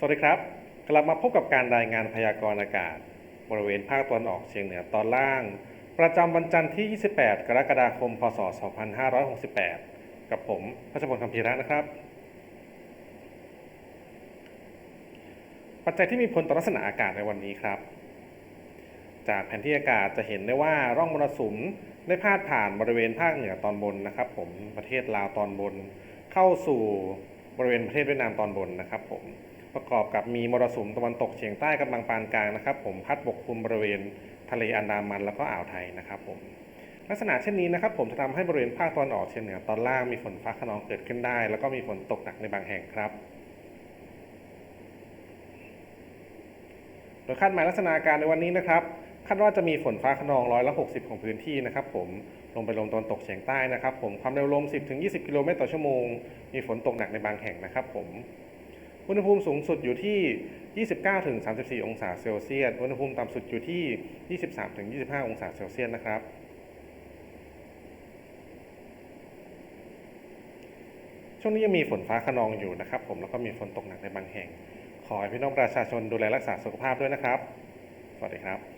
สวัสดีครับ กลับมาพบกับการรายงานพยากรณ์อากาศ บริเวณภาคตะวันออกเฉียงเหนือตอนล่าง ประจำวันจันทร์ที่ 28 กรกฎาคม พศ 2568 กับผมพัชพลคำพีระนะครับ ปัจจัยที่มีผลต่อลักษณะอากาศในวันนี้ครับ จากแผนที่อากาศจะเห็นได้ว่าร่องมรสุมได้พาดผ่านบริเวณภาคเหนือตอนบนนะครับ ผมประเทศลาวตอนบน เข้าสู่บริเวณประเทศเวียดนามตอนบนนะครับ ผม ประกอบกับมีมรสุมตะวันตกเฉียงใต้กำลังปานกลางนะครับ ผมพัดปกคลุมบริเวณทะเลอันดามันแล้วก็อ่าวไทยนะครับผมลักษณะเช่นนี้นะครับ ผมจะทำให้บริเวณภาคตะวันออกเฉียงเหนือตอนล่างมีฝนฟ้าขนองเกิดขึ้นได้ แล้วก็มีฝนตกหนักในบางแห่งครับ โดยคาดหมายลักษณะากาศในวันนี้นะครับคาดว่าจะมีฝนฟ้าขนองร้อยละ60 ของพื้นที่นะครับ ผมลงไปลมตะวันตกเฉียงใต้นะครับ ผมความเร็วลม 10-20 กิโลเมตรต่อชั่วโมง มีฝนตกหนักในบางแห่งนะครับ ผม อุณหภูมิสูงสุดอยู่ที่ 29-34 องศาเซลเซียส อุณหภูมิต่ำสุดอยู่ที่ 23-25 องศาเซลเซียสนะครับช่วงนี้ยังมีฝนฟ้าขนองอยู่นะครับ ผมแล้วก็มีฝนตกหนักในบางแห่ง ขอให้พี่น้องประชาชนดูแลรักษาสุขภาพด้วยนะครับ สวัสดีครับ